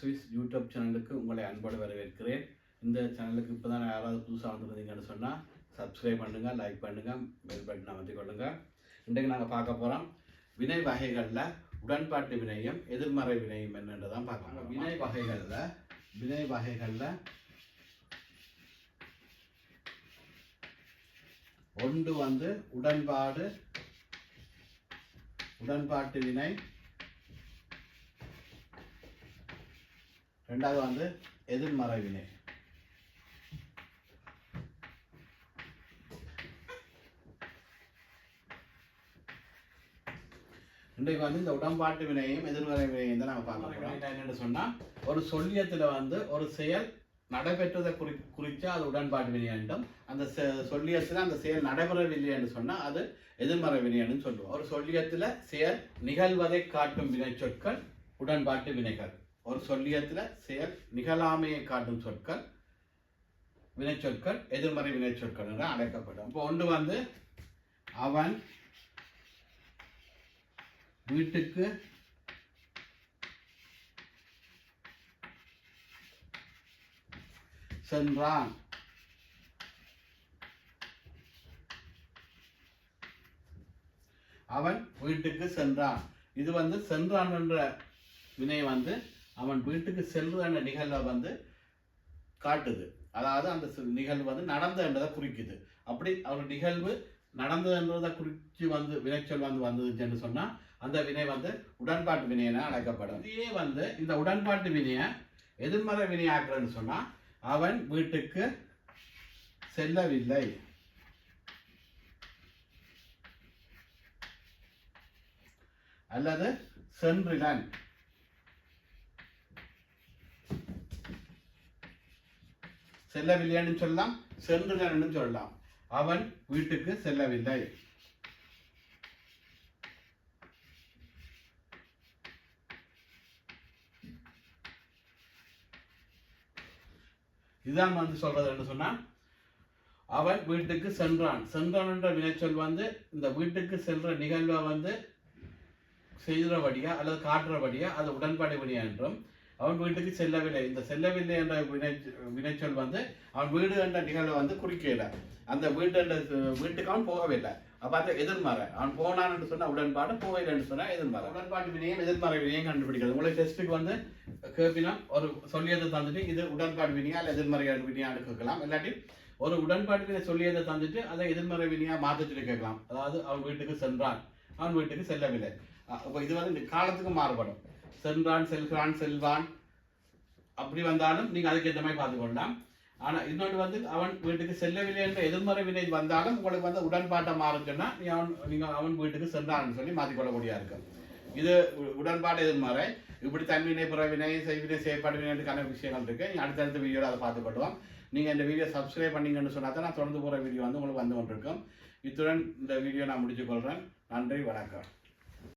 Swiss YouTube சேனலுக்கு உங்களை அன்போடு வரவேற்கிறேன். இந்த சேனலுக்கு இப்போ தான் யாராவது புதுசாக வந்திருந்தீங்கன்னு சொன்னால் சப்ஸ்கிரைப் பண்ணுங்கள் லைக் பண்ணுங்கள் பெல் பட்டன் அமைத்து கொள்ளுங்கள் இன்றைக்கு நாங்கள் பார்க்க போகிறோம் வினை வகைகளில் உடன்பாட்டு வினையும் எதிர்மறை வினையும் என்னென்று தான் பார்க்கலாம் வினை வகைகளில் வினை வகைகளில் ஒன்று வந்து உடன்பாடு உடன்பாட்டு வினை ரெண்டாவது வந்து எதிர்மறை வினை. இன்றைக்கு வந்து இந்த உடன்பாட்டு வினையும் எதிர்மறை வினையும் தான் நம்ம பார்க்க போறோம். என்னன்னு சொன்னா ஒரு சொல்லியத்துல வந்து ஒரு செயல் நடைபெற்றதை குறி குறிச்சா அது உடன்பாட்டு வினை என்றும் அந்த சொல்லியத்துல அந்த செயல் நடைபெறவில்லை என்று சொன்னா அது எதிர்மறை வினைன்னு சொல்லுவோம். ஒரு சொல்லியத்துல செயல் நிகழ்வதை காட்டும் வினை சொற்கள் உடன்பாட்டு வினைகள். ஒரு சொல்லியத்தில் செயல் நிகழாமையை காட்டும் சொற்கள் வினைச்சொற்கள் எதிர்மறை வினைச்சொற்கள் என்று அழைக்கப்படும். இப்போ ஒன்று வந்து அவன் வீட்டுக்கு சென்றான். அவன் வீட்டுக்கு சென்றான். இது வந்து சென்றான் என்ற வினை வந்து அவன் வீட்டுக்கு செல்லுற நிகழ்வை வந்து காட்டுது. அதாவது அந்த நிகழ்வு வந்து நடந்தது என்றதை குறிக்குது. அப்படி அவர் நிகழ்வு நடந்தது என்றதை குறித்து வந்து வினைச்சொல் வந்து வந்ததுன்னு சொன்னால் அந்த வினை வந்து உடன்பாட்டு வினை அழைக்கப்படும் இதையே வந்து இந்த உடன்பாட்டு வினையை எதிர்மறை வினையாக்குறன்னு சொன்னால் அவன் வீட்டுக்கு செல்லவில்லை. அல்லது சென்றிலன். செல்லவில்லைன்னு சொல்லலாம் சென்றிலன்னு சொல்லலாம். அவன் வீட்டுக்கு செல்லவில்லை. இதுதான் வந்து சொல்றது என்ன சொன்னா அவன் வீட்டுக்கு சென்றான். சென்றான் என்ற வினைச்சொல் வந்து இந்த வீட்டுக்கு செல்ற நிகழ்வை வந்து செய்கிறபடியா அல்லது காட்டுறபடியா அது உடன்பாடு வினையா என்றும் அவன் வீட்டுக்கு செல்லவில்லை. இந்த செல்லவில்லை என்ற வினை வினைச்சொல் வந்து அவன் வீடு என்ற நிகழ்வை வந்து குறிக்கல அந்த வீட்டு என்ற வீட்டுக்கு அவன் போகவில்லை. அப்ப அது எதிர்மறை. அவன் போனான் என்று சொன்னா உடன்பாடு போகவில்லை என்று சொன்னா எதிர்மறை. உடன்பாட்டு வினையும் எதிர்மறை வினையும் கண்டுபிடிக்கிறது. உங்களுக்கு டெஸ்ட்டுக்கு வந்து கேப்பினா ஒரு சொல்லியதை தந்துட்டு இது உடன்பாடு வினையா அல்ல எதிர்மறை வினையான்னு கேட்கலாம். இல்லாட்டி ஒரு உடன்பாடு வினை சொல்லியதை தந்துட்டு அதை எதிர்மறை வினையா மாத்திட்டு கேட்கலாம். அதாவது அவன் வீட்டுக்கு சென்றான். அவன் வீட்டுக்கு செல்லவில்லை. அப்ப இது வந்து இந்த காலத்துக்கு மாறுபடும். சென்றான் செல்கிறான் செல்வான். அப்படி வந்தாலும் நீங்கள் அதுக்கு ஏற்ற மாதிரி பார்த்துக்கொள்ளலாம் ஆனால் இன்னொன்று வந்து அவன் வீட்டுக்கு செல்லவில்லை என்ற எதிர்மறை வினை வந்தாலும் உங்களுக்கு வந்து உடன்பாட்டை மாறுச்சுன்னா நீ அவன் நீங்கள் அவன் வீட்டுக்கு சென்றான்னு சொல்லி மாற்றிக்கொள்ளக்கூடிய இருக்கும். இது உ- உடன்பாடு எதிர்மறை. இப்படி தன்வினை புறவினை செய்வினை செயற்பாடு வினைக்கான விஷயங்கள் இருக்குது நீங்கள் அடுத்தடுத்த வீடியோவில் அதை பார்த்துக்கொள்வோம் நீங்கள் இந்த வீடியோ சப்ஸ்கிரைப் பண்ணீங்கன்னு சொன்னால் தான் நான் தொடர்ந்து போகிற வீடியோ வந்து உங்களுக்கு வந்து கொண்டிருக்கும். இத்துடன் இந்த வீடியோ நான் முடிச்சுக்கொள்கிறேன் நன்றி வணக்கம்.